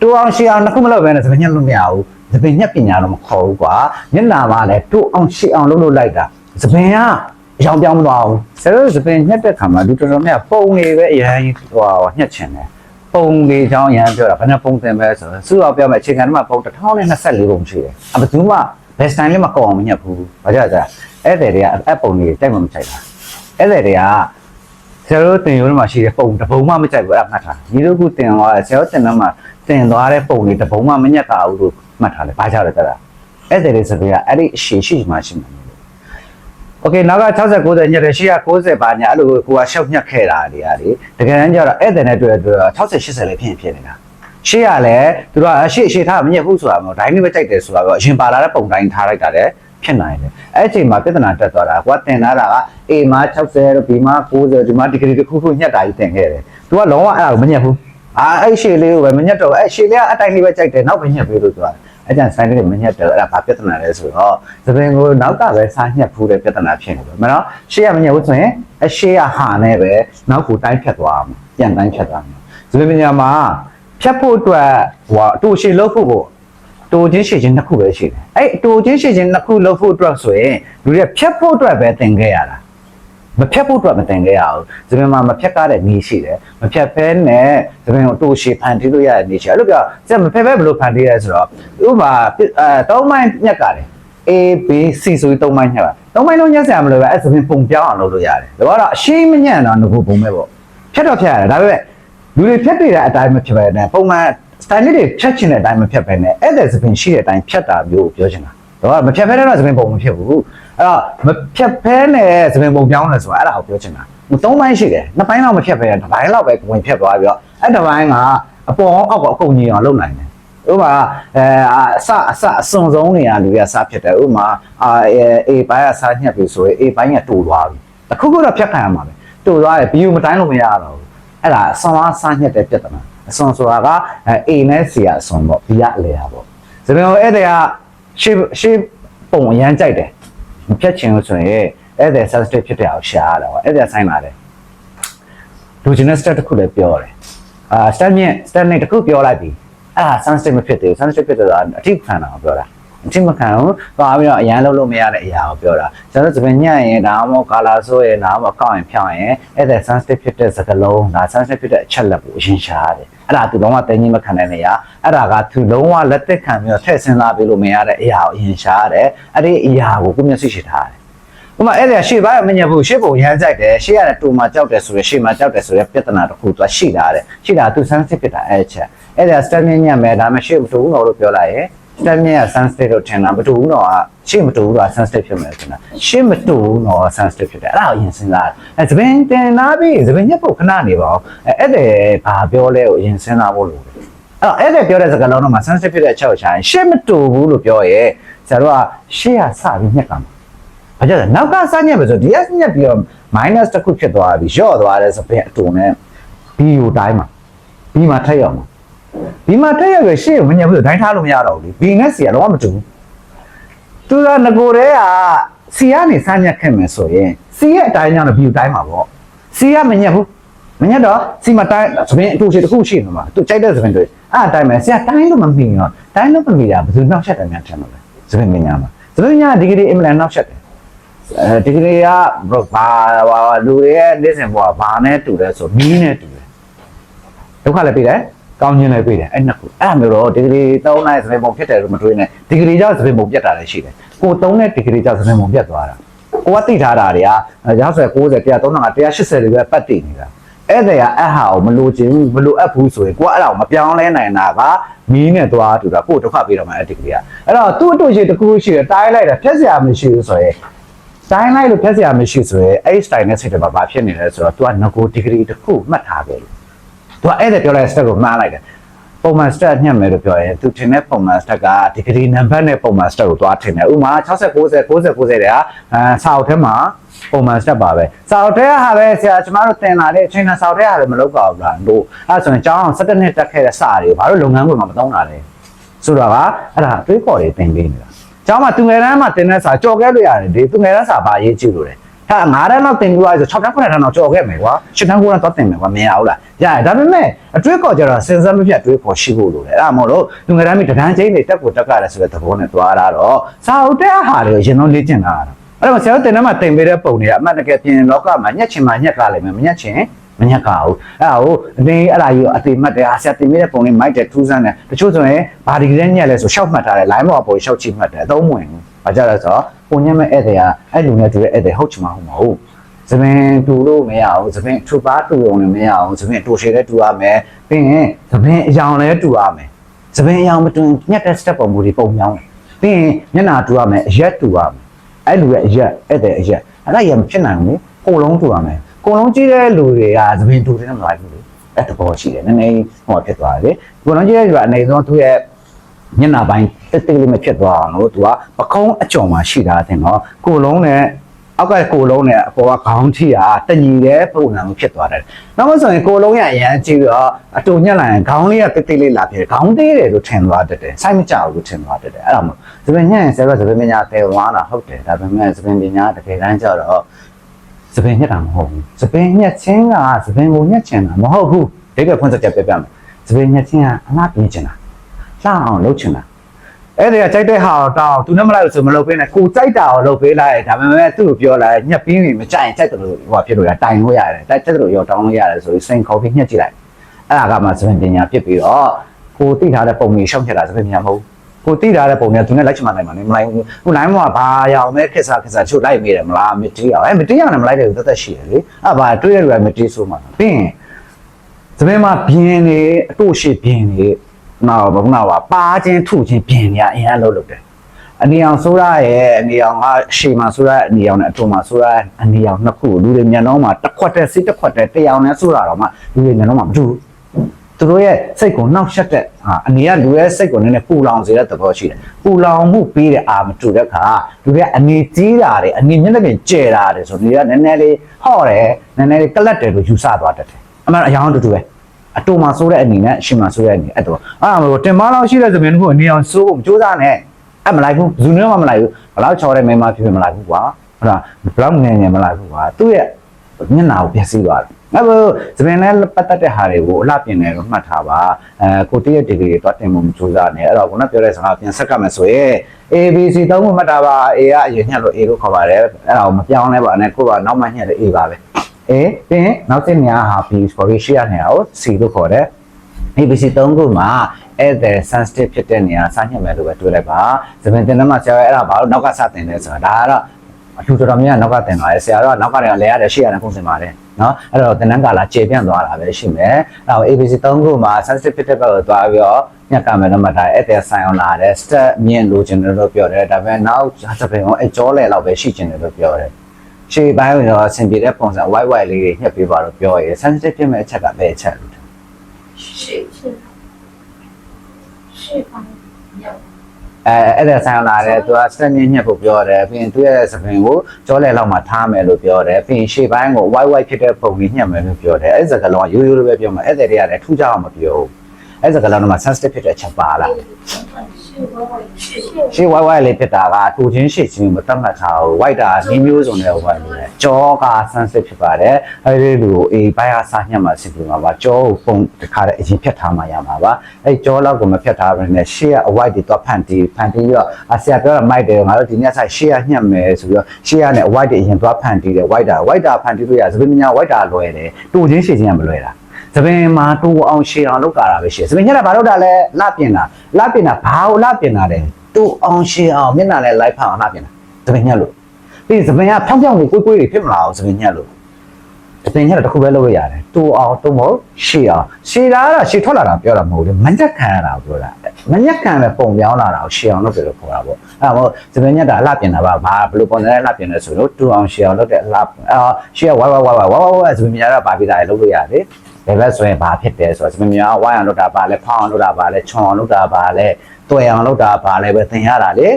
တူအောင်ရှေ့အောင်နှစ်ခုမလုပ်ဘဲနဲ့သပင်ညက်လို့မရဘူးသပင်ညက်ပညာတော့မခေါ်ဘူးကွာမျက်နှာမှာလည်းတူအောင်ရှေ့အောင်လုပ်လို့လိုက်တာသပင်ကအရောင်ပြောင်းမသွားဘူးဆရာတို့သပင်ညက်တဲ့ခါမှာလူတော်တော်များပုံနေပဲအရင်ဟိုညက်ချင်တယ်ပုံလေးချောင်းအရင်ပြောတာဘယ်နှပုံသင်ပဲဆိုတော့စုတော့ပြောမယ်အခြေခံမှာပုံ1024ပုံရှိတယ်အဘယ်သူမှ best time လေးမကောင်းအောင်မညက်ဘူးဘာကြောင့်လဲအဲ့တဲ့တွေကအပုံလေးတိုက်မှမချိုက်တာအဲ့တဲ့တွေက ဆရာတို့တင်ရိုးထဲမှာရှိတဲ့ပုံတစ်ပုံမှမကြိုက်ဘူးအဲ့ဒါမှတ်ထားညီတို့ကတင်သွားတယ်ဆရာတို့တင်တော့မှတင်သွားတဲ့ပုံတွေတစ်ပုံမှမညက်တာဘူးလို့မှတ်ထားတယ်ဘာကြောင့်လဲတဲ့အဲ့ဒါလေးစကားအဲ့ဒီအရှိရှိမှရှိမှာโอเคနောက်က60 90ညက်တယ်ရှေ့က90ပါညာအဲ့လိုကိုကရှောက်ညက်ခဲ့တာတွေอ่ะလေတကယ်တမ်းကျတော့အဲ့တဲ့နဲ့တွေ့တွေ့60 80လည်းဖြစ်ရင်ဖြစ်နေတာရှေ့ကလည်းသူတို့ကအရှိအရှိထားမညက်ဘူးဆိုတာမျိုးဒိုင်းလေးပဲကြိုက်တယ်ဆိုတာတော့အရင်ပါလာတဲ့ပုံတိုင်းထားလိုက်တာလေ ဖြစ်နိုင်တယ်အဲ့အချိန်မှာပြဿနာတက်သွားတာကွာတင်လာတာက A မှာ60တို့ B မှာ90ဒီမှာဒီဂရီတစ်ခုခုညက်တာကြီးတင်ခဲ့တယ်။ तू ကလုံးဝအဲ့ဒါကိုမညက်ဘူး။အာအဲ့ရှေ့လေးကိုပဲမညက်တော့အဲ့ရှေ့လေးကအတိုင်းလေးပဲကြိုက်တယ်နောက်ပဲညက်ပေးလို့ဆိုတာ။အဲ့ကျန်ဆိုင်လေးမညက်တယ်အဲ့ဒါဘာပြဿနာလဲဆိုတော့သပင်ကိုနောက်ကပဲစားညက်ဖူးတဲ့ပြဿနာဖြစ်နေတယ်။မနော်ရှေ့ကမညက်ဘူးဆိုရင်အရှေ့ကဟာနဲ့ပဲနောက်ကိုတိုင်းဖြတ်သွားအောင်ပြန်တိုင်းဖြတ်သွားအောင်။သပင်ပညာမှာဖြတ်ဖို့အတွက်ဟိုအတူရှေ့လို့ဖို့ကို တိုချင်းရှည်ချင်းနှစ်ခုပဲရှိတယ်။အဲ့တိုချင်းရှည်ချင်းနှစ်ခုလုပ်ဖို့အတွက်ဆိုရင်လူတွေဖြတ်ဖို့အတွက်ပဲသင်ခဲ့ရတာ။မဖြတ်ဖို့အတွက်မသင်ခဲ့ရဘူး။ဇပင်မှာမဖြတ်ကားတဲ့နည်းရှိတယ်။မဖြတ်ဖဲနဲ့ဇပင်ကိုတိုရှည်ဖန်တီးလို့ရတဲ့နည်းရှိတယ်။အဲ့လိုပြောစက်မဖြတ်ဖဲဘယ်လိုဖန်တီးရဲဆိုတော့ဥပမာအဲသုံးမိုင်းညက်ကတယ် A B C ဆိုပြီးသုံးမိုင်းညက်ပါ။သုံးမိုင်းလုံးညက်ဆရာမလို့ပဲအဲ့ဇပင်ပုံပြောင်းအောင်လုပ်လို့ရတယ်။ဒါကတော့အရှိမညက်တော့ငခုပုံပဲပေါ့။ဖြတ်တော့ဖြတ်ရတယ်ဒါပေမဲ့လူတွေဖြတ်နေတဲ့အတိုင်းမဖြတ်ပဲနဲ့ပုံမှန် style တွေဖြတ်ချင်တဲ့အတိုင်းမဖြတ်ပဲနဲ့အဲ့တဲ့သပင်ရှိတဲ့အတိုင်းဖြတ်တာမျိုးကိုပြောချင်တာတော့မဖြတ်ဖဲတဲ့တော့သပင်ပုံမဖြစ်ဘူးအဲ့တော့မဖြတ်ဖဲနဲ့သပင်ပုံပြောင်းလဲဆိုတာအဲ့ဒါကိုပြောချင်တာသုံးပိုင်းရှိတယ်နှစ်ပိုင်းတော့မဖြတ်ဖဲတစ်ပိုင်းလောက်ပဲဝင်ဖြတ်သွားပြီးတော့အဲ့တစ်ပိုင်းကအပေါ်အောက်ကအကုန်ကြီးအောင်လုပ်နိုင်တယ်ဥပမာအဲအစအစအစွန်ဆုံးနေရလူတွေကစားဖြစ်တယ်ဥပမာအာအေဘိုင်းကစားညက်ပြီဆိုရင်အေဘိုင်းကတူသွားပြီတခုခုတော့ဖြတ်ခံရမှာပဲတူသွားတယ်ဘီယူမတိုင်းလို့မရတော့ဘူးအဲ့ဒါအစွန်အားစားညက်တဲ့ပြဿနာ အစွန်ဆိုတာကအဲ A နဲ့ C ကအစွန်ပေါ့ B ကအလေဟာပေါ့ဇပင်ကိုအဲ့တဲ့ကရှေ့ရှေ့ပုံအရန်ကြိုက်တယ်မဖြတ်ချင်လို့ဆိုရင်အဲ့တဲ့ sensitive ဖြစ်တဲ့အောင်ရှာရတာပေါ့အဲ့တဲ့ဆိုင်လာတယ်လူချင်းတဲ့ step တစ်ခုလည်းပြောတယ်အာ step မြင့် step နဲ့တစ်ခုပြောလိုက်ပြီအဲ့ဒါ sensitive မဖြစ်သေးဘူး sensitive ဖြစ်တော့အထိခံတာကိုပြောတာအထိမခံဘူးသွားပြီးတော့အရန်လုံးလို့မရတဲ့အရာကိုပြောတာကျွန်တော်တို့သပင်ညံ့ရင်ဒါမှမဟုတ် color ဆိုရင်ဒါမှမဟုတ်ကောက်ရင်ဖြောင်းရင်အဲ့ဒါ sensitive ဖြစ်တဲ့စကားလုံးဒါ sensitive ဖြစ်တဲ့အချက်လက်ကိုအရင်ရှာရတယ် အဲ့ဒါသူလုံးဝတင်းကြီးမခံနိုင်နေရအဲ့ဒါကသူလုံးဝလက်သက်ခံပြီးတော့ထည့်စဉ်းစားပြီးလို့မရတဲ့အရာကိုအရင်ရှာရတယ်အဲ့ဒီအရာကိုကိုမျက်စိရှိထားရတယ်ဥပမာအဲ့ဒါရှေ့ပိုင်းမညက်ဘူးရှေ့ပုံရမ်းကြိုက်တယ်ရှေ့ရတဲ့တူမှာကြောက်တယ်ဆိုရယ်ရှေ့မှာကြောက်တယ်ဆိုရယ်ပြဿနာတစ်ခုသူရှိတာတဲ့ရှိတာသူ sensitive ဖြစ်တာအဲ့ချက်အဲ့ဒါ stem ညံ့မယ်ဒါမှရှေ့မတူဘူးတော့လို့ပြောလိုက်ရ င် stem ညံ့ sensitive လို့ထင်တာမတူဘူးတော့ရှေ့မတူဘူးတော့ sensitive ဖြစ်မယ်ထင်တာရှေ့မတူဘူးတော့ sensitive ဖြစ်တယ်အဲ့ဒါကိုအရင်စဉ်းစားအဲ့သပင်တင်လာပြီသပင်ညက်ဖို့ခဏနေပါဦးအဲ့အဲ့ဒါဘာပြောလဲကိုအရင်စဉ်းစားဖို့လိုတယ်အဲ့တော့အဲ့ဒါပြောတဲ့စကားလုံးတော့မှ sensitive ဖြစ်တဲ့အချက်ကိုရှာရင်ရှေ့မတူဘူးလို့ပြောရဲဆရာတို့ကရှေ့ကစပြီးညက်ကမှာဘာကြောင့်လဲနောက်ကစညက်ပဲဆို DS ညက်ပြီးတော့ minus တစ်ခုဖြစ်သွားပြီလျော့သွားတယ်ဆိုပြန်အတူနဲ့ B ကိုတိုင်းမှာ B မှာထက်ရောက်မှာ B မှာထက်ရောက်ရရှေ့ကိုမညက်ဘူးဆိုတိုင်းထားလို့မရတော့ဘူးလေ B နဲ့ C ကတော့မတူဘူးသူကငကိုတည်းက C ကနေစညက်ခဲ့မယ်ဆိုရင် C ရဲ့အတိုင်းကြောင့် B ကိုတိုင်းမှာပေါ့ C ကမညက်ဘူးမညက်တော့ C မှာတိုင်းသပင်အတူရှိတစ်ခုရှိနေမှာသူကြိုက်တဲ့သပင်တွေအဲ့အတိုင်းပဲ C ကတိုင်းလို့မမိရောတိုင်းလို့မမိတာဘယ်သူနောက်ချက်တယ်များထင်မှာလဲသပင်ပညာမှာသပင်ပညာဒီဂရီအင်မလန်နောက်ချက်တယ်အဲဒီကလေးကဘာဘာလူတွေရဲ့နေစဉ်ဘဝဘာနဲ့တူလဲဆိုမီးနဲ့တူတယ်ဒုက္ခလည်းပြတယ် ကောင်းခြင်းလည်းပြတယ်အဲ့နှစ်ခုအဲ့လိုမျိုးတော့ဒီကလေးသုံးလိုက်သပင်ပုံဖြစ်တယ်လို့မတွေးနဲ့ဒီကလေးကြောင့်သပင်ပုံပြတ်တာလည်းရှိတယ်ကိုသုံးတဲ့ဒီကလေးကြောင့်သပင်ပုံပြတ်သွားတာကိုကသိထားတာတွေကရောက်ဆွဲ90 100 300 180တွေပဲပတ်တည်နေတာအဲ့ဒါကအဟာကိုမလိုချင်ဘူးမလိုအပ်ဘူးဆိုရင်ကိုကအဲ့ဒါကိုမပြောင်းလဲနိုင်တာကမီးနဲ့သွားတူတာကိုဒုက္ခပေးတော့မှအဲ့ဒီကလေးကအဲ့တော့သူ့အတူရှိတစ်ခုရှိတယ်တိုင်းလိုက်တယ်ဖြတ်စရာမရှိဘူးဆိုရင်တိုင်းလိုက်လို့ဖြတ်စရာမရှိဆိုရင်အဲ့ style နဲ့စိတ်တွေမှာဘာဖြစ်နေလဲဆိုတော့ तू က nego degree တစ်ခုမှတ်ထားခဲ့လို့ तू ကအဲ့ဒါပြောလိုက် step ကိုမှားလိုက်တယ်ပုံမှန် step ညှက်မယ်လို့ပြောရင် तू ထင်တဲ့ပုံမှန် step က degree number နဲ့ပုံမှန် step ကိုသွားထင်တယ်ဥပမာ60 90 90 90တွေကအဲစာအုပ်ထဲမှာပုံမှန် step ပါပဲစာအုပ်ထဲကဟာပဲဆရာကျမတို့သင်လာတဲ့အချိန်ကစာအုပ်ထဲကလည်းမလုပ်ပါဘူးလားတို့အဲ့ဆိုရင်ကျောင်းအောင်17နှစ်တက်ခဲ့တဲ့စာတွေဘာလို့လုပ်ငန်းခွင်မှာမသုံးတာလဲဆိုတော့ကအဲ့ဒါအတွေးခေါ်တွေသင်ပေးနေတာကျောင်းမှာသူငယ်တန်းမှာတင်တဲ့စာကြော်ခဲ့လို့ရတယ်ဒီသူငယ်တန်းစာဘာရေးကြည့်လို့လဲ ဟာ9တန်းလောက်တင်ပြီးသွားဆို6တန်း9တန်းလောက်ကြော်ခဲ့မယ်ကွာ7တန်း9တန်းတော့တင်မယ်ကွာမရဘူးလားရရဒါပေမဲ့အတွေးခေါ်ကြတော့စဉ်းစားမပြတ်တွေးခေါ်ရှိဖို့လိုတယ်အဲ့ဒါမို့လို့လူငယ်တန်းမိတန်းချင်းတွေတက်ကိုတက်ကြတယ်ဆိုတဲ့သဘောနဲ့သွားတာတော့စာအုပ်တဲ့ဟာတွေကိုရင်တော့လေ့ကျင့်တာတော့အဲ့တော့ဆရာတို့တင်ထဲမှာတင်ပေးတဲ့ပုံတွေကအမှန်တကယ်ပြင်လောကမှာညက်ချင်မှညက်ကလိမ့်မယ်မညက်ချင်မညက်ကဘူးအဲ့ဒါကိုအနေအဲ့ဒါကြီးအတိမတ်တယ်အာဆရာတင်ပေးတဲ့ပုံလေးမိုက်တယ်ထူးဆန်းတယ်တချို့ဆိုရင်ဘာဒီကလေးညက်လဲဆိုရှောက်မှတ်ထားတယ် line ပေါ်ပေါ်ရှောက်ချိမှတ်တယ်အသုံးမဝင်ဘူးဘာကြလဲဆိုတော့ ပုံညက်မဲ့ဧည့်သည်ကအဲ့လူနဲ့တူတဲ့ဧည့်သည်ဟုတ်ချင်မှဟုတ်မဟုတ်သပင်တူလို့မရအောင်သပင်ထူပါတူုံလည်းမရအောင်သပင်တူရှည်လည်းတူရမယ်ပြီးရင်သပင်အယောင်လည်းတူရမယ်သပင်အယောင်မတူညက်တဲ့ step ပုံမူတွေပုံပြောင်းတယ်ပြီးရင်မျက်နှာတူရမယ်အရက်တူရမယ်အဲ့လူရဲ့အရက်ဧည့်သည်အရက်အဲ့ဒါရမဖြစ်နိုင်ဘူးလေကိုယ်လုံးတူရမယ်ကိုယ်လုံးကြည့်တဲ့လူတွေကသပင်တူတယ်မလိုက်ဘူးလေအဲ့တဘောရှိတယ်နည်းနည်းဟောဖြစ်သွားတယ်လေကိုယ်လုံးကြည့်တဲ့လူကအနေဆုံးသူ့ရဲ့ ညနာပိုင်းတက်တက်လေးမဖြစ်သွားအောင်လို့သူကပကုံးအကျော်မှာရှိတာတဲ့နော်ကိုလုံးနဲ့အောက်ကကိုလုံးနဲ့အပေါ်ကခေါင်းထိတာတညီတဲ့ပုံစံမျိုးဖြစ်သွားတယ်။နောက်မှဆိုရင်ကိုလုံးရအရန်ကြည့်တော့အတူညက်လိုက်ရင်ခေါင်းလေးကတက်တက်လေးလာဖြစ်တယ်။ခေါင်းသေးတယ်လို့ထင်သွားတတ်တယ်။စိုက်မကြဘူးလို့ထင်သွားတတ်တယ်။အဲ့ဒါမို့သပင်ညက်ရင်ဆရာကသပင်ပညာပယ်သွားတာဟုတ်တယ်။ဒါပေမဲ့သပင်ပညာတကယ်တမ်းကျတော့သပင်ညက်တာမဟုတ်ဘူး။သပင်ညက်ချင်းကသပင်ကိုညက်ချင်တာမဟုတ်ဘူး။ဒီကဖွင့်စက်ချက်ပြပြမယ်။သပင်ညက်ချင်းကအလားပြင်းချင်တာ။ လှအောင်လုပ်ချင်တာ။အဲ့ဒါကြိုက်တဲ့ဟာတော့တောင်းသူနဲ့မလိုက်လို့ဆိုမလုပ်ပေးနဲ့ကိုကြိုက်တာကိုလုပ်ပေးလိုက်ဒါပေမဲ့သူ့ကိုပြောလိုက်ညက်ပြီးပြီမကြိုက်ရင်ကြိုက်တယ်လို့ဟိုဖြစ်လို့ရတိုင်လို့ရတယ်တိုက်တက်တယ်လို့ရောတောင်းလို့ရတယ်ဆိုပြီးစိန်ခေါ်ပြီးညက်ကြည့်လိုက်အဲ့ဒါကမှသပင်ပညာဖြစ်ပြီးတော့ကိုသိထားတဲ့ပုံကြီးရှောက်ချက်တာသပင်ပညာမဟုတ်ကိုသိထားတဲ့ပုံကြီးကသူနဲ့လိုက်ချင်မှနိုင်မှာနေမလိုက်ဘူးခုနိုင်မှာဘာရအောင်လဲခက်စားခက်စားချုပ်လိုက်မိတယ်မလားမတီးအောင်အဲမတီးအောင်လည်းမလိုက်တယ်သက်သက်ရှိတယ်လေအဲ့ဘာတွေးရလို့မတီးဆိုမှပြီးရင်သပင်မှာပြင်းနေအတို့ရှိပြင်းနေ နောက်ဘာမှပါပါချင်းထုချင်းပြင်းနေအရင်အလုပ်လုပ်တယ်အနီအောင်ဆိုရရဲ့အနီအောင်ကရှေ့မှာဆိုရအနီအောင်နဲ့အထူမှာဆိုရအနီအောင်နှစ်ခုလူတွေမျက်နှာမှာတစ်ခွက်တည်းစိတ်တစ်ခွက်တည်းတရားနဲ့ဆိုရတော့မှလူတွေမျက်နှာမှာမတူဘူးသူတို့ရဲ့စိတ်ကိုနှောက်ယှက်တဲ့ဟာအနီကလူရဲ့စိတ်ကိုနည်းနည်းပူလောင်စေတဲ့သဘောရှိတယ်ပူလောင်မှုပြီးတဲ့အာမတူတဲ့ခါလူတွေကအနီကြီးတာတွေအနီမျက်နှာပြင်ကျဲတာတွေဆိုလူတွေကနည်းနည်းလေးဟော့တယ်နည်းနည်းလေးကလတ်တယ်လို့ယူဆသွားတတ်တယ်အမှန်အရောင်တူတူပဲ အတူမှာဆိုတဲ့အနီနဲ့အရှင်မှာဆိုတဲ့အနီအဲ့တော့အဲ့ဒါမလို့တင်မလောက်ရှိတဲ့သမင်တစ်ခုအနီအောင်စိုးဖို့မကြိုးစားနဲ့အဲ့မလိုက်ဘူးဘယ်သူနဲ့မှမလိုက်ဘူးဘလောက်ချော်တဲ့မိန်းမဖြစ်ဖြစ်မလိုက်ဘူးကွာဟုတ်လားဘလောက်ငယ်ငယ်မလိုက်ဘူးကွာသူ့ရဲ့မျက်နှာကိုပြည့်စည်သွားတယ်အဲ့လိုသပင်နဲ့ပတ်သက်တဲ့ဟာတွေကိုအလှပြင်နေတော့မှတ်ထားပါအဲကိုတည့်ရဲ့ဒီဂရီတော့တင်မှုမကြိုးစားနဲ့အဲ့တော့ခုနပြောတဲ့စကားပြန်ဆက်ကမယ်ဆိုရင် ABC သုံးခုမှတ်ထားပါ A ကအရင်ညက်လို့ A လို့ခေါ်ပါတယ်အဲ့ဒါကိုမပြောင်းလဲပါနဲ့ကိုကနောက်မှညက်လို့ A ပါပဲ A ပြီးရင်နောက်တစ်နေရာဟာ B ဆိုပြီးရှေ့ရနေရာကို C လို့ခေါ်တယ် ABC 3ခုမှာအဲ့တဲ့ sensitive ဖြစ်တဲ့နေရာစညက်မယ်လို့ပဲတွေးလိုက်ပါ။သပင်တင်တဲ့မှာဆရာအဲ့ဒါဘာလို့နောက်ကစတင်လဲဆိုတာဒါကတော့အထူးတော်တော်များများနောက်ကတင်ပါတယ်ဆရာတော့နောက်ကတည်းကလဲရတယ်ရှေ့ရတယ်ပုံစံပါတယ်နော်အဲ့တော့တင်တန်းကာလာခြေပြန့်သွားတာပဲရှိမယ်။အဲ့တော့ ABC 3ခုမှာ sensitive ဖြစ်တဲ့ဘက်ကိုသွားပြီးတော့ညက်ကမယ်တော့မှဒါအဲ့တဲ့ဆိုင်အောင်လာတယ် step မြင့်လိုချင်တယ်လို့ပြောတယ်ဒါပေမဲ့နောက်သပင်ကိုအကျော်လဲလောက်ပဲရှိချင်တယ်လို့ပြောတယ်။ ရှေ့ပိုင်းကိုတော့အဆင်ပြေတဲ့ပုံစံ white white လေးတွေညှက်ပေးပါတော့ပြောရဲ sensitive ဖြစ်မဲ့အချက်ကပဲအချက်လို့ရှေ့ရှေ့ရှေ့ပိုင်းရောက်အဲအဲ့ဒါဆိုင်လာတယ်သူကစက်မြင့်ညက်ဖို့ပြောတယ်ပြီးရင်သူ့ရဲ့သပင်ကိုကြောလဲလောက်မှထားမယ်လို့ပြောတယ်ပြီးရင်ရှေ့ပိုင်းကို white white ဖြစ်တဲ့ပုံကြီးညက်မယ်လို့ပြောတယ်အဲ့စကလုံးကရိုးရိုးလေးပဲပြောမှာအဲ့တဲ့တည်းကလည်းထူးခြားအောင်မပြောဘူးအဲ့စကလုံးက sensitive ဖြစ်တဲ့အချက်ပါလား ရှေ့ဝိုက်ဝိုက်လေးဖြစ်တာကတူချင်းရှေ့ချင်းမတတ်မှတ်ထားဘူးဝိုက်တာနည်းမျိုးစုံနဲ့ဝိုက်လို့ရတယ်ကြောကဆန်းစစ်ဖြစ်ပါတယ်အဲဒီလိုအေးဘိုက်ဟာစားညှက်မှာစစ်ပြီးမှာပါကြောကိုပုံတစ်ခါတည်းအရင်ဖြတ်ထားမှရမှာပါအဲကြောလောက်ကိုမဖြတ်ထားဘဲနဲ့ရှေ့ကအဝိုက်တွေတော့ဖန်တီးဖန်တီးပြီးတော့အဆရာပြောတာမိုက်တယ်ငါတို့ဒီနေ့ဆိုင်ရှေ့ကညှက်မယ်ဆိုပြီးတော့ရှေ့ကနဲ့အဝိုက်တွေအရင်တော့ဖန်တီးတယ်ဝိုက်တာဝိုက်တာဖန်တီးလို့ရသဘင်မညာဝိုက်တာလွယ်တယ်တူချင်းရှေ့ချင်းကမလွယ်တာ သပင်မှာတူအောင်ရှေ့အောင်လုပ်ကြတာပဲရှေ့သပင်ညက်တာဘာလုပ်တာလဲလှပြင်တာလှပြင်တာဘာကိုလှပြင်တာလဲတူအောင်ရှေ့အောင်မျက်နှာလဲလိုက်ဖအောင်လှပြင်တာသပင်ညက်လို့ပြီးသပင်ကဖောင်းဖောင်းကိုကိုယ်ကိုယ်တွေဖြစ်မလာအောင်သပင်ညက်လို့အတင်ညက်တစ်ခုပဲလုပ်လို့ရတယ်တူအောင်တူမဟုတ်ရှေ့အောင်ရှေ့တာကတော့ရှေ့ထွက်လာတာပြောတာမဟုတ်ဘူးမညက်ခံရတာပြောတာမညက်ခံတဲ့ပုံပြောင်းလာတာကိုရှေ့အောင်လုပ်တယ်လို့ခေါ်တာပေါ့အဲ့ဒါမို့သပင်ညက်တာအလှပြင်တာပါဘာဘယ်လိုပုံစံနဲ့အလှပြင်လဲဆိုတော့တူအောင်ရှေ့အောင်လုပ်တဲ့အလှအာရှေ့ကဝါဝါဝါဝါဝါဝါသပင်များတော့ပါပြီးသားလေလုပ်လို့ရတယ် ဘယ်ဘက်ဆိုရင်ဘာဖြစ်တယ်ဆိုတော့သပင်များဝိုင်းအောင်လုပ်တာပါလဲဖောင်းအောင်လုပ်တာပါလဲချွန်အောင်လုပ်တာပါလဲတွေ့အောင်လုပ်တာပါလဲပဲသင်ရတာလေ